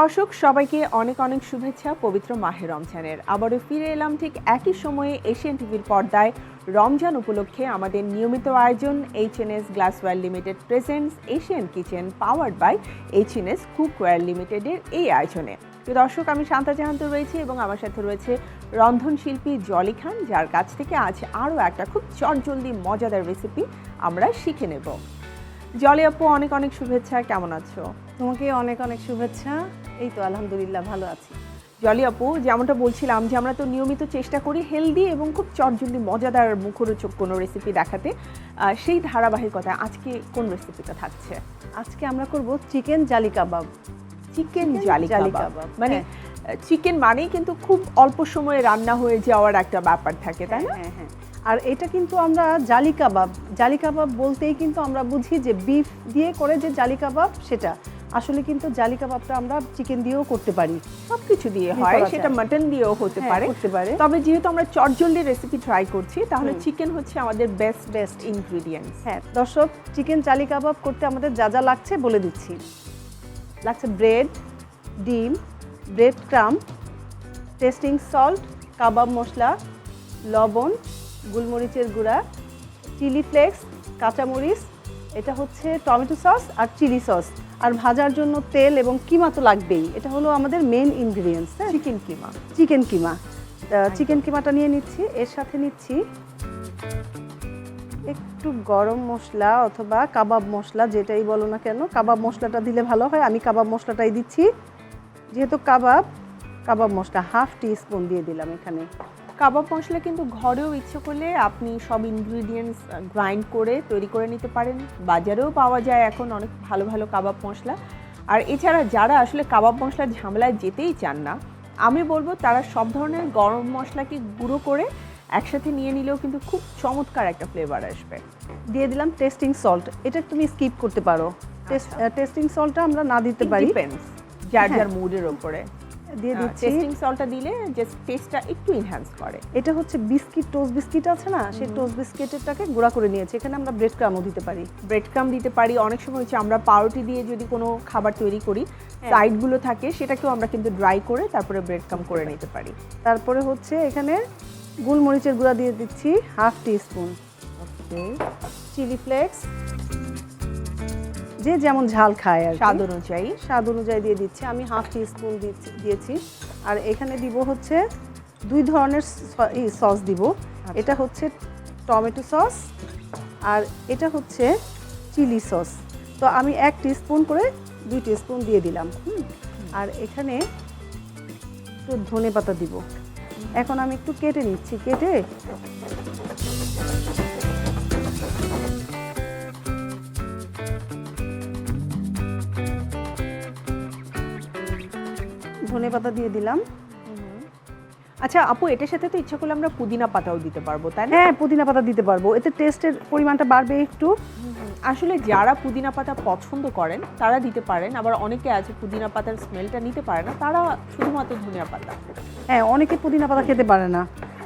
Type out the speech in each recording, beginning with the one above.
দর্শক, সবাইকে অনেক অনেক শুভেচ্ছা পবিত্র মাহে রমজানের। আবারও ফিরে এলাম ঠিক একই সময়ে এশিয়ান টিভির পর্দায় রমজান উপলক্ষে আমাদের নিয়মিত আয়োজন H N S glassware limited presents Asian kitchen powered by H N S cookware লিমিটেডের এই আয়োজনে। তো দর্শক, আমি শান্তা জাহান্ত রয়েছি এবং আমার সাথে রয়েছে রন্ধনশিল্পী জলি খান, যার কাছ থেকে আজ আরও একটা খুব চটজলদি মজাদার রেসিপি আমরা শিখে নেব। জলি আপু, অনেক অনেক শুভেচ্ছা। কেমন আছো? তোমাকে অনেক অনেক শুভেচ্ছা। এই তো আলহামদুলিল্লাহ ভালো আছি। জলি আপু যেমনটা বলছিলাম যে আমরা তো নিয়মিত চেষ্টা করি হেলদি এবং খুব চটজলদি মজাদার মুখরোচক কোনো রেসিপি দেখাতে। সেই ধারাবাহিকতায় আজকে কোন রেসিপিটা থাকছে? আজকে আমরা করব চিকেন জালি কাবাব। চিকেন জালি কাবাব। মানে হ্যাঁ। চিকেন মানেই কিন্তু খুব অল্প সময়ে রান্না হয়ে যাওয়ার একটা ব্যাপার থাকে তাই না? হ্যাঁ হ্যাঁ। আর এটা কিন্তু আমরা জালি কাবাব জালি কাবাব বলতেই কিন্তু আমরা বুঝি যে বিফ দিয়ে করে যে জালি কাবাব সেটা। আসলে কিন্তু জালি কাবাবটা আমরা চিকেন দিয়েও করতে পারি। সব কিছু দিয়ে হয় সেটা মাটন দিয়েও হতে হ্যাঁ, পারে। করতে পারে। তবে যেহেতু আমরা চটজলদি রেসিপি ট্রাই করছি তাহলে চিকেন হচ্ছে আমাদের বেস্ট বেস্ট ইনগ্রিডিয়েন্টস হ্যাঁ। দর্শক চিকেন জালি কাবাব করতে আমাদের যা যা লাগছে বলে দিচ্ছি। লাগছে ব্রেড ডিম bread crumb tasting salt kebab masala লবণ গোলমরিচের গুঁড়া চিলি ফ্লেক্স কাঁচামরিচ এটা হচ্ছে টমেটো সস আর চিলি সস আর ভাজার জন্য তেল এবং কিমা তো লাগবেই। এটা হলো আমাদের মেন ইনগ্রিডিয়েন্টস হ্যাঁ? Chicken keema. Chicken keema. Chicken কিমাটা নিয়ে নিচ্ছি। এর সাথে নিচ্ছি একটু গরম মশলা অথবা কাবাব মশলা যেটাই বলো না কেন। কাবাব মশলাটা দিলে ভালো হয়। আমি কাবাব মশলাটাই দিচ্ছি। যেহেতু কাবাব কাবাব মশলা হাফ টি স্পুন দিয়ে দিলাম এখানে। কাবাব মশলা কিন্তু ঘরেও ইচ্ছে করলে আপনি সব ইনগ্রিডিয়েন্টস গ্রাইন্ড করে তৈরি করে নিতে পারেন। বাজারেও পাওয়া যায় এখন অনেক ভালো ভালো কাবাব মশলা। আর এছাড়া যারা আসলে কাবাব মশলার ঝামেলায় যেতেই চান না আমি বলব তারা সব ধরনের গরম মশলাকে গুঁড়ো করে একসাথে নিয়ে নিলেও কিন্তু খুব চমৎকার একটা ফ্লেভার আসবে। দিয়ে দিলাম টেস্টিং সল্ট এটা তুমি স্কিপ করতে পারো। টেস্টিং সল্টটা আমরা না দিতে পারি। যার হ্যাঁ। যার মুডের ওপরে। দিয়ে দিচ্ছি। টেস্টিং সল্টটা দিলে জাস্ট টেস্টটা একটু এনহ্যান্স করে। এটা হচ্ছে বিস্কিট টোস্ট বিস্কিট আছে না? সেই টোস্ট বিস্কিটেরটাকে গুঁড়া করে নিয়েছি। এখানে আমরা ব্রেড ক্রামও দিতে পারি। ব্রেড ক্রাম দিতে পারি। অনেক সময় হচ্ছে আমরা পাউরুটি দিয়ে যদি কোনো খাবার তৈরি করি হ্যাঁ। সাইডগুলো থাকে সেটাকেও আমরা কিন্তু ড্রাই করে তারপরে ব্রেড ক্রাম করে নিতে পারি। তারপরে হচ্ছে এখানে গোলমরিচের গুঁড়া দিয়ে দিচ্ছি half teaspoon. Chilli flakes যে যেমন ঝাল খায় আর স্বাদ অনুযায়ী। স্বাদ অনুযায়ী দিয়ে দিচ্ছি। আমি হাফ টি স্পুন দিয়েছি। আর এখানে দিব হচ্ছে দুই ধরনের সস দিব। এটা হচ্ছে টমেটো সস আর এটা হচ্ছে চিলি সস। তো আমি এক স্পুন করে দুই স্পুন দিয়ে দিলাম। হুম। আর এখানে একটু ধনে পাতা দিব এখন আমি একটু কেটে নিচ্ছি। কেটে ধনে পাতা দিয়ে দিলাম। আচ্ছা আপু এটার সাথে তো ইচ্ছা করলে আমরা পুদিনা পাতাও দিতে পারব তাই না? হ্যাঁ পুদিনা পাতা দিতে পারব। এতে টেস্টের পরিমাণটা বাড়বে একটু। আসলে যারা পুদিনা পাতা পছন্দ করেন তারা দিতে পারেন। আবার অনেকে আছে পুদিনা পাতার স্মেলটা নিতে পারে না তারা শুধুমাত্র ধনিয়া পাতা। হ্যাঁ অনেকে পুদিনা পাতা খেতে পারে না।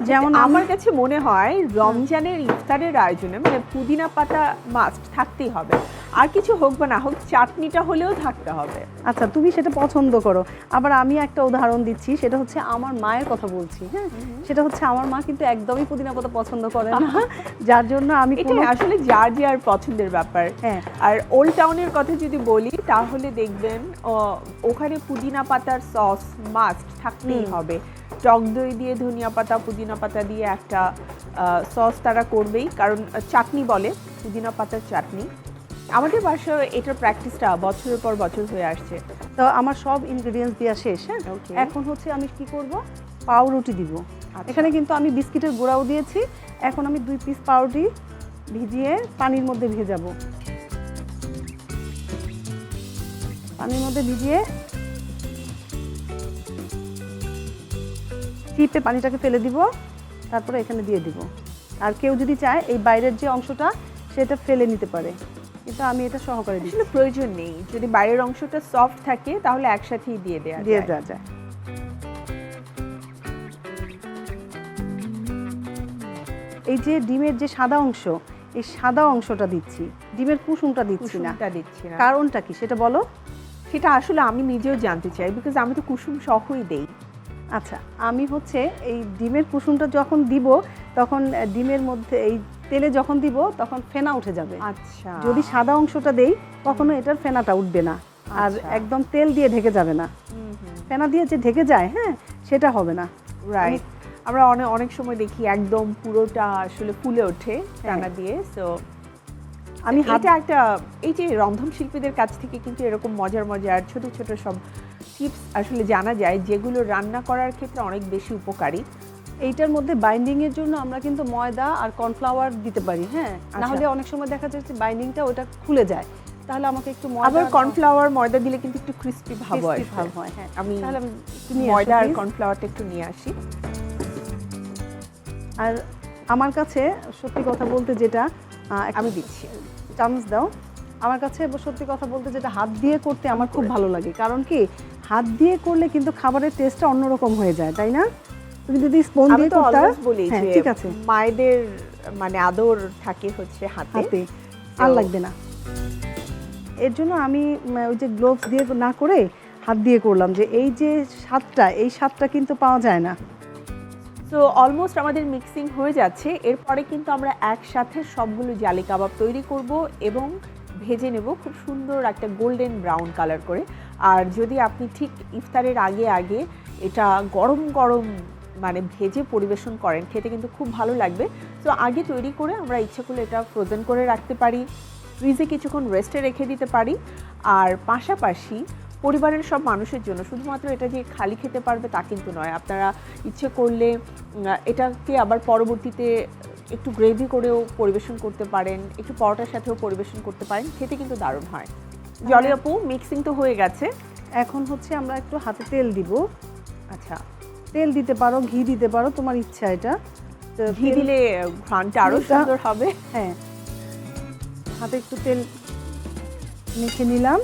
যেমন আমার কাছে মনে হয় রমজানের ইফতারের আয়োজনে মানে পুদিনা পাতা মাস্ট থাকতেই হবে। আর কিছু হোক বা না হোক চাটনিটা হলেও থাকতে হবে। আচ্ছা তুমি সেটা পছন্দ করো। আবার আমি একটা উদাহরণ দিচ্ছি সেটা হচ্ছে আমার মায়ের কথা বলছি হ্যাঁ? সেটা হচ্ছে আমার মা কিন্তু একদমই পুদিনা পাতা পছন্দ করে না যার জন্য আমি এটা আসলে যার যার পছন্দের ব্যাপার। হ্যাঁ। আর ওল্ড টাউনের কথা যদি বলি তাহলে দেখবেন ওখানে পুদিনা পাতার সস মাস্ট থাকতেই হবে। টক দই দিয়ে ধনিয়া পাতা পুদিনা পাতা দিয়ে একটা সস তারা করবেই। কারণ চাটনি বলে পুদিনা পাতার চাটনি। আমাদের বাসায় এটার প্র্যাকটিসটা বছরের পর বছর হয়ে আসছে। তো আমার সব ইনগ্রেডিয়েন্টস দেওয়া শেষ হ্যাঁ? এখন হচ্ছে আমি কি করব? পাউরুটি দিব। আচ্ছা। এখানে কিন্তু আমি বিস্কিটের গুঁড়াও দিয়েছি। এখন আমি দুই পিস পাউরুটি ভিজিয়ে পানির মধ্যে ভেজাবো। পানির মধ্যে ভিজিয়ে চিপে পানিটাকে ফেলে দিব। তারপরে এখানে দিয়ে দিব। আর কেউ যদি চায় এই বাইরের যে অংশটা সেটা ফেলে নিতে পারে। কিন্তু আমি এটা সহকারে আসলে প্রয়োজন নেই। যদি বাইরের অংশটা সফট থাকে তাহলে একসাথেই দিয়ে দেওয়া দিয়ে দেওয়া যায়। এই যে ডিমের যে সাদা অংশ এই সাদা অংশটা দিচ্ছি। ডিমের কুসুমটা দিচ্ছি না। কুসুমটা দিচ্ছি না। কারণটা কি? সেটা বলো। সেটা আসলে আমি নিজেও জানতে চাই বিকজ আমি তো কুসুম সহই দেই। আচ্ছা আমি হচ্ছে এই ডিমের কুসুমটা যখন দিব তখন ডিমের মধ্যে এই তেলে যখন দিব তখন ফেনা উঠে যাবে। আচ্ছা। যদি সাদা অংশটা দেই কখনো এটার ফেনাটা উঠবে না। আর আচ্ছা। একদম তেল দিয়ে ঢেকে যাবে না। ফেনা দিয়ে যে ঢেকে যায় হ্যাঁ সেটা হবে না। রাইট আমরা অনেক অনেক সময় দেখি একদম পুরোটা আসলে ফুলে ওঠে রান্না দিয়ে সো আমি হাত একটা এই যে রন্ধন শিল্পীদের কাছ থেকে কিন্তু এরকম মজার মজার ছোট ছোট সব টিপস আসলে জানা যায় যেগুলো রান্না করার ক্ষেত্রে অনেক বেশি উপকারী। এইটার মধ্যে বাইন্ডিং এর জন্য আমরা কিন্তু ময়দা আর কর্নফ্লাওয়ার দিতে পারি হ্যাঁ? না আচ্ছা। হলে অনেক সময় দেখা যাচ্ছে বাইন্ডিংটা ওটা খুলে যায়। তাহলে আমাকে একটু ময়দা আবার কর্নফ্লাওয়ার ময়দা দিলে কিন্তু একটু ক্রিস্পি ভাব হয় ভাব হয় হ্যাঁ। আমি তাহলে ময়দা আর কর্নফ্লাওয়ারটা একটু নিয়ে আসি। আর আমার কাছে সত্যি কথা বলতে যেটা আমি দিচ্ছি। চামচ দাও। আমার কাছে সত্যি কথা বলতে যেটা হাত দিয়ে করতে আমার খুব ভালো লাগে। কারণ কি? হাত দিয়ে করলে কিন্তু খাবারের টেস্টটা অন্যরকম হয়ে যায় তাই না? তুমি যদি স্পুন দিয়ে তো করতে বলি হ্যাঁ ঠিক আছে। মায়েদের মানে আদর থাকে হচ্ছে হাতে। হাতে। আর লাগবে না। এর জন্য আমি ওই যে গ্লোভস দিয়ে না করে হাত দিয়ে করলাম যে এই যে স্বাদটা এই স্বাদটা কিন্তু পাওয়া যায় না। তো অলমোস্ট আমাদের মিক্সিং হয়ে যাচ্ছে। এরপরে কিন্তু আমরা একসাথে সবগুলো জালি কাবাব তৈরি করব এবং ভেজে নেব খুব সুন্দর একটা গোল্ডেন ব্রাউন কালার করে। আর যদি আপনি ঠিক ইফতারের আগে আগে এটা গরম গরম মানে ভেজে পরিবেশন করেন খেতে কিন্তু খুব ভালো লাগবে। তো আগে তৈরি করে আমরা ইচ্ছে করলে এটা ফ্রোজেন করে রাখতে পারি ফ্রিজে কিছুক্ষণ রেস্টে রেখে দিতে পারি। আর পাশাপাশি পরিবারের সব মানুষের জন্য শুধুমাত্র এটা যে খালি খেতে পারবে তা কিন্তু নয় আপনারা ইচ্ছে করলে এটাকে আবার পরবর্তীতে একটু গ্রেভি করেও পরিবেশন করতে পারেন একটু পরোটার সাথেও পরিবেশন করতে পারেন খেতে কিন্তু দারুণ হয়। জলি আপু মিক্সিং তো হয়ে গেছে। এখন হচ্ছে আমরা একটু হাতে তেল দিব। আচ্ছা। তেল দিতে পারো ঘি দিতে পারো তোমার ইচ্ছা এটা। ঘি দিলে ঘ্রাণটা আরও সুন্দর হবে। হ্যাঁ। হাতে একটু তেল মেখে নিলাম।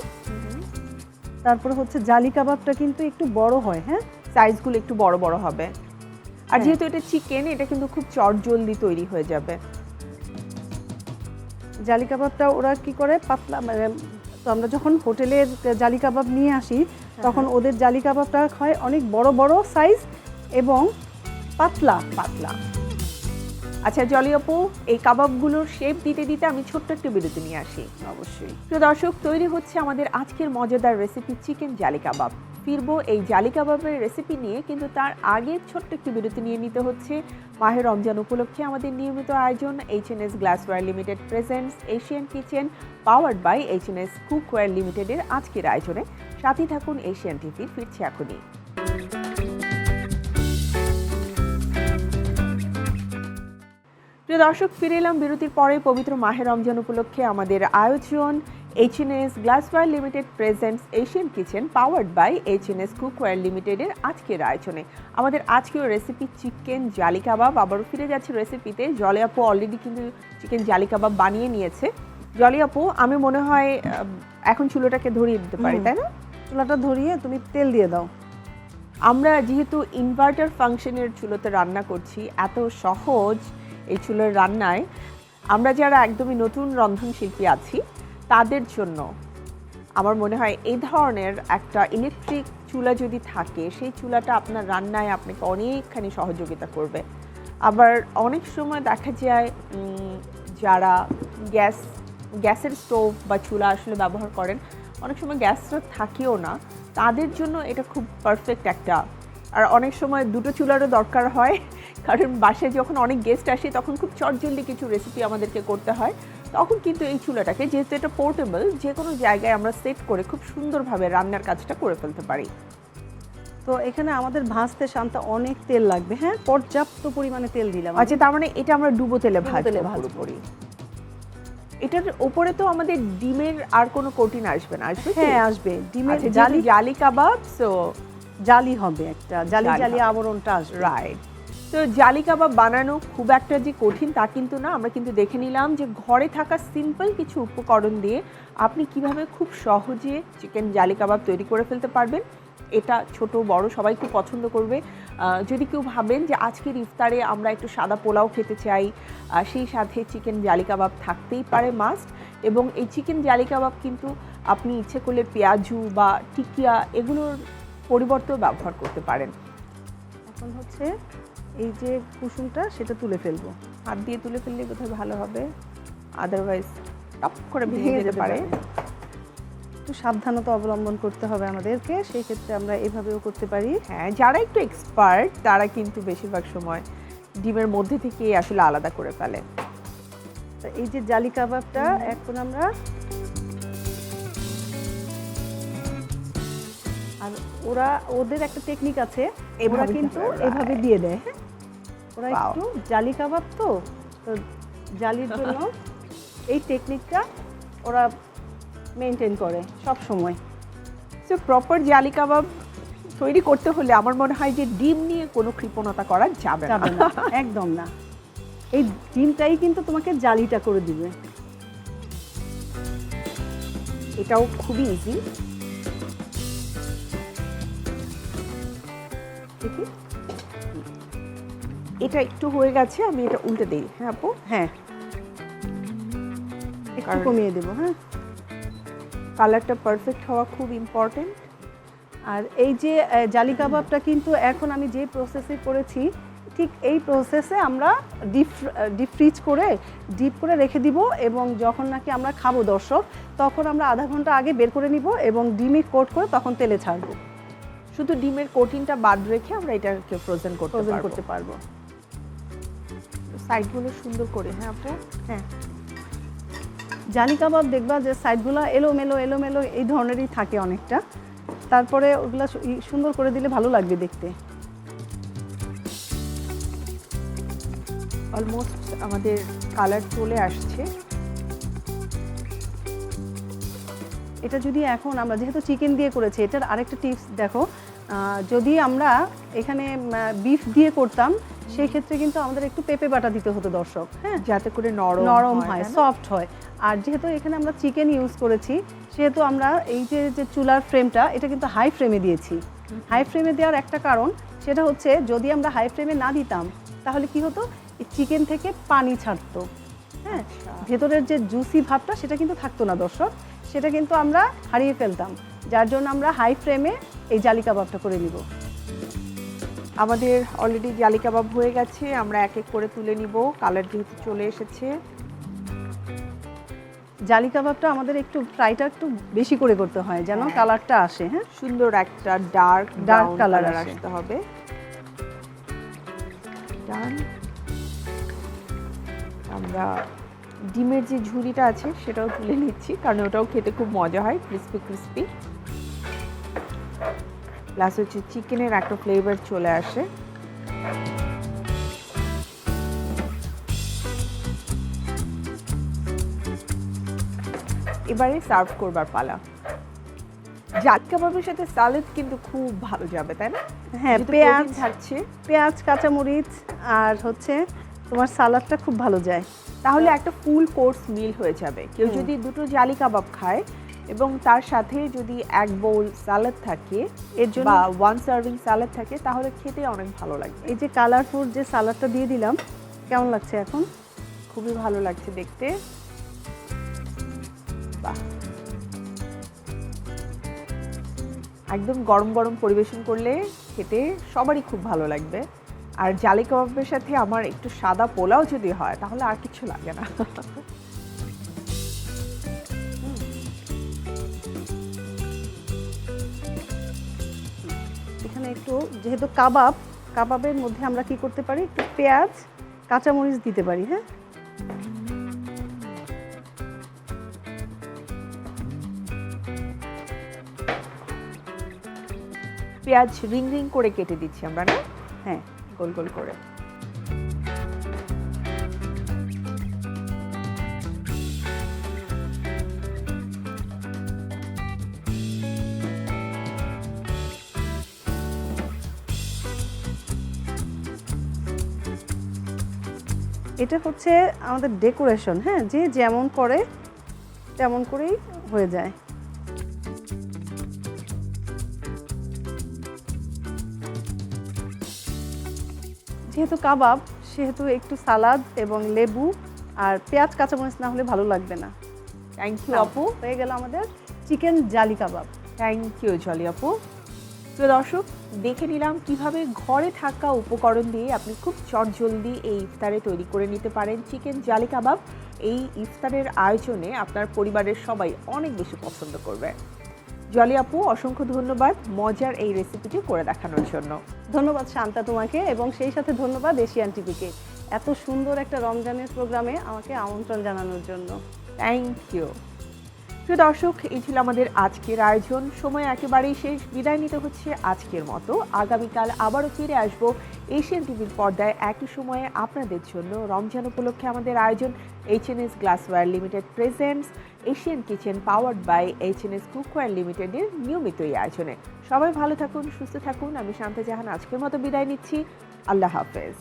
তারপরে হচ্ছে জালি কাবাবটা কিন্তু একটু বড় হয় হ্যাঁ? সাইজগুলো একটু বড় বড় হবে। আর হ্যাঁ। যেহেতু এটা চিকেন এটা কিন্তু খুব চট জলদি তৈরি হয়ে যাবে। জালি কাবাবটা ওরা কি করে? পাতলা মানে তো আমরা যখন হোটেলের জালি কাবাব নিয়ে আসি তখন ওদের জালি কাবাবটা হয় অনেক বড় বড় সাইজ এবং পাতলা পাতলা। আচ্ছা জলি আপু এই কাবাবগুলোর শেপ দিতে দিতে আমি ছোট্ট একটু বিরতি নিয়ে আসি। অবশ্যই। প্রিয় দর্শক তৈরি হচ্ছে আমাদের আজকের মজাদার রেসিপি চিকেন জালি কাবাব ফিরবো এই জালি কাবাবের রেসিপি নিয়ে কিন্তু তার আগে ছোট্ট একটি বিরতি নিয়ে নিতে হচ্ছে। মাহের রমজান উপলক্ষে আমাদের নিয়মিত আয়োজন H N S glassware limited presents Asian kitchen powered by H N S cookware লিমিটেডের আজকের আয়োজনে। সাথে থাকুন এশিয়ান টিভির ফিরছে এখনই। প্রিয় দর্শক ফিরে এলাম বিরতির পরে পবিত্র মাহে রমজান উপলক্ষে আমাদের আয়োজন H N S glassware limited presents Asian kitchen powered by H N S cookware লিমিটেডের আজকের আয়োজনে। আমাদের আজকের রেসিপি চিকেন জালি কাবাব আবারও ফিরে যাচ্ছে রেসিপিতে জলে আপু অলরেডি কিন্তু চিকেন জালি কাবাব বানিয়ে নিয়েছে। জলি আপু আমি মনে হয় এখন চুলোটাকে ধরিয়ে দিতে পারি তাই না? চুলাটা ধরিয়ে তুমি তেল দিয়ে দাও। আমরা যেহেতু ইনভার্টার ফাংশনের চুলোতে রান্না করছি এত সহজ এই চুলোর রান্নায়, আমরা যারা একদমই নতুন রন্ধনশিল্পী আছি, তাদের জন্য আমার মনে হয় এই ধরনের একটা ইলেকট্রিক চুলা যদি থাকে, সেই চুলাটা আপনার রান্নায় আপনাকে অনেকখানি সহযোগিতা করবে। আবার অনেক সময় দেখা যায় যারা গ্যাস, গ্যাসের স্টোভ বা চুলা আসলে ব্যবহার করেন, অনেক সময় গ্যাসটা থাকেও না, তাদের জন্য এটা খুব পারফেক্ট একটা। আর অনেক সময় দুটো চুলারও দরকার হয় কারণ বাসায় যখন অনেক গেস্ট আসে তখন খুব চটজলদি কিছু রেসিপি আমাদেরকে করতে হয়। তখন কিন্তু এই চুলাটাকে যেহেতু এটা পোর্টেবল যে কোনো জায়গায় আমরা সেট করে খুব সুন্দরভাবে রান্নার কাজটা করে ফেলতে পারি। তো এখানে আমাদের ভাজতে শান্তা অনেক তেল লাগবে। হ্যাঁ পর্যাপ্ত পরিমাণে তেল দিলাম আচ্ছা তার মানে এটা আমরা ডুবো তেলে তেলে ভাজবো। পুরোপুরি। এটার উপরে তো আমাদের ডিমের আর কোনো কোটিন আসবে না আসবে হ্যাঁ আসবে। ডিমের আচ্ছা, জালি জালি কাবাব সো জালি হবে একটা। জালি জালি জালি আবরণটা আসবে। রাইট তো জালি কাবাব বানানো খুব একটা যে কঠিন তা কিন্তু না। আমরা কিন্তু দেখে নিলাম যে ঘরে থাকা সিম্পল কিছু উপকরণ দিয়ে আপনি কীভাবে খুব সহজে চিকেন জালি কাবাব তৈরি করে ফেলতে পারবেন। এটা ছোট, বড় সবাই খুব পছন্দ করবে। যদি কেউ ভাবেন যে আজকের ইফতারে আমরা একটু সাদা পোলাও খেতে চাই সেই সাথে চিকেন জালি কাবাব থাকতেই পারে মাস্ট এবং এই চিকেন জালি কাবাব কিন্তু আপনি ইচ্ছে করলে পেঁয়াজু বা টিকিয়া এগুলোর পরিবর্তেও ব্যবহার করতে পারেন। এখন হচ্ছে এই যে কুসুমটা সেটা তুলে ফেলব। হাত দিয়ে তুলে ফেললে বোধহয় ভালো হবে? আদারওয়াইজ টপ করে ভেঙে যেতে পারে। একটু সাবধানতা অবলম্বন করতে হবে আমাদেরকে। সেই ক্ষেত্রে আমরা এভাবেও করতে পারি। হ্যাঁ যারা একটু এক্সপার্ট তারা কিন্তু বেশিরভাগ সময় ডিমের মধ্যে থেকে আসলে আলাদা করে ফেলে। এই যে জালি কাবাবটা এখন আমরা আর ওরা ওদের একটা টেকনিক আছে। ওরা কিন্তু এভাবে দিয়ে দেয় হ্যাঁ? ওরা একটু জালি কাবাব তো তো জালির জন্য এই টেকনিকটা ওরা মেনটেন করে সব সময়। সো প্রপার জালি কাবাব তৈরি করতে হলে আমার মনে হয় যে ডিম নিয়ে কোনো কৃপণতা করা যাবে না। একদম না। এই ডিমটাই কিন্তু তোমাকে জালিটা করে দিবে। এটাও খুবই ইজি দেখি এটা একটু হয়ে গেছে আমি এটা উল্টে দিই হ্যাঁ আপু? হ্যাঁ। একটু কমিয়ে দেবো হ্যাঁ। কালারটা পারফেক্ট হওয়া খুব ইম্পর্টেন্ট আর এই যে জালি কাবাবটা কিন্তু এখন আমি যে প্রসেসে করেছি ঠিক এই প্রসেসে আমরা ডিপ ডিপ ফ্রিজ করে ডিপ করে রেখে দিব এবং যখন নাকি আমরা খাব দর্শক তখন আমরা আধা ঘণ্টা আগে বের করে নিব এবং ডিমে কোট করে তখন তেলে ছাড়বো। শুধু ডিমের কোটিংটা বাদ রেখে আমরা এটাকে ফ্রোজেন করতে ফ্রোজেন করতে পারব। সাইডগুলো সুন্দর করে হ্যাঁ আপু? হ্যাঁ। জালি কাবাব দেখবা যে সাইডগুলো এলোমেলো এলোমেলো এই ধরনেরই থাকে অনেকটা। তারপরে ওগুলা সুন্দর করে দিলে ভালো লাগবে দেখতে। অলমোস্ট আমাদের কালার চলে আসছে। এটা যদি এখন আমরা যেহেতু চিকেন দিয়ে করেছি এটার আরেকটা টিপস দেখো যদি আমরা এখানে বিফ দিয়ে করতাম সেই ক্ষেত্রে কিন্তু আমাদের একটু পেঁপে বাটা দিতে হতো দর্শক হ্যাঁ? যাতে করে নরম নরম হয় সফট হয়। আর যেহেতু এখানে আমরা চিকেন ইউজ করেছি সেহেতু আমরা এই যে যে চুলার ফ্রেমটা এটা কিন্তু হাই ফ্রেমে দিয়েছি। হাই ফ্রেমে দেওয়ার একটা কারণ সেটা হচ্ছে যদি আমরা হাই ফ্রেমে না দিতাম তাহলে কি হতো? চিকেন থেকে পানি ছাড়তো হ্যাঁ? আচ্ছা। ভেতরের যে জুসি ভাবটা সেটা কিন্তু থাকতো না দর্শক। সেটা কিন্তু আমরা হারিয়ে ফেলতাম যার জন্য আমরা হাই ফ্রেমে এই জালি কাবাবটা করে নিব। আমাদের অলরেডি জালি কাবাব হয়ে গেছে আমরা এক এক করে তুলে নিব কালার যেহেতু চলে এসেছে। জালি কাবাবটা আমাদের একটু ফ্রাইটা একটু বেশি করে করতে হয় যেন হ্যাঁ। কালারটা আসে হ্যাঁ? সুন্দর একটা ডার্ক ডার্ক কালার আসে। আসতে হবে। আমরা ডিমের যে ঝুড়িটা আছে সেটাও তুলে নিচ্ছি কারণ ওটাও খেতে খুব মজা হয় ক্রিস্পি ক্রিস্পি প্লাস হচ্ছে চিকেনের একটা ফ্লেভার চলে আসে। এবারে সার্ভ করবার পালা। জাত কাবাবের সাথে সালাদ কিন্তু খুব ভালো যাবে তাই না? হ্যাঁ পেঁয়াজ থাকছে। পেঁয়াজ কাঁচামরিচ আর হচ্ছে তোমার সালাদটা খুব ভালো যায়। তাহলে একটা ফুল কোর্স মিল হয়ে যাবে। কেউ যদি দুটো জালি কাবাব খায় এবং তার সাথে যদি এক বোল সালাদ থাকে এর জন্য? বা ওয়ান সার্ভিং সালাদ থাকে তাহলে খেতে অনেক ভালো লাগবে। এই যে কালারফুল যে সালাদটা দিয়ে দিলাম কেমন লাগছে এখন? খুবই ভালো লাগছে দেখতে। বাহ। একদম গরম গরম পরিবেশন করলে খেতে সবারই খুব ভালো লাগবে। আর জালি কাবাবের সাথে আমার একটু সাদা পোলাও যদি হয় তাহলে আর কিছু লাগে না। এখানে একটু যেহেতু কাবাব কাবাবের মধ্যে আমরা কি করতে পারি? একটু পেঁয়াজ কাঁচামরিচ দিতে পারি হ্যাঁ? পেঁয়াজ রিং রিং করে কেটে দিচ্ছি আমরা না? হ্যাঁ। গোল গোল করে। এটা হচ্ছে আমাদের ডেকোরেশন হ্যাঁ? যে যেমন করে, তেমন করেই হয়ে যায়। যেহেতু কাবাব সেহেতু একটু সালাদ এবং লেবু আর পেঁয়াজ কাঁচামরিচ না হলে ভালো লাগবে না। থ্যাংক ইউ আপু। হয়ে গেল আমাদের চিকেন জালি কাবাব। থ্যাংক ইউ জলি আপু। প্রিয় দর্শক দেখে নিলাম কীভাবে ঘরে থাকা উপকরণ দিয়ে আপনি খুব চটজলদি এই ইফতারে তৈরি করে নিতে পারেন চিকেন জালি কাবাব। এই ইফতারের আয়োজনে আপনার পরিবারের সবাই অনেক বেশি পছন্দ করবে। জলি আপু অসংখ্য ধন্যবাদ মজার এই রেসিপিটি করে দেখানোর জন্য। ধন্যবাদ শান্তা তোমাকে এবং সেই সাথে ধন্যবাদ এশিয়ান টিভিকে। এত সুন্দর একটা রমজানের প্রোগ্রামে আমাকে আমন্ত্রণ জানানোর জন্য। থ্যাংক ইউ প্রিয় দর্শক, এই ছিল আমাদের আজকের আয়োজন। সময় একেবারেই শেষ। বিদায় নিতে হচ্ছে আজকের মতো। আগামীকাল আবারও ফিরে আসব এশিয়ান টিভির পর্দায় একই সময়ে আপনাদের জন্য রমজান উপলক্ষে আমাদের আয়োজন H N S glassware limited presents Asian kitchen powered by H N S cookware লিমিটেডের নিয়মিত এই আয়োজনে। সবাই ভালো থাকুন, সুস্থ থাকুন। আমি শান্তা জাহান আজকের মতো বিদায় নিচ্ছি। আল্লাহ হাফেজ।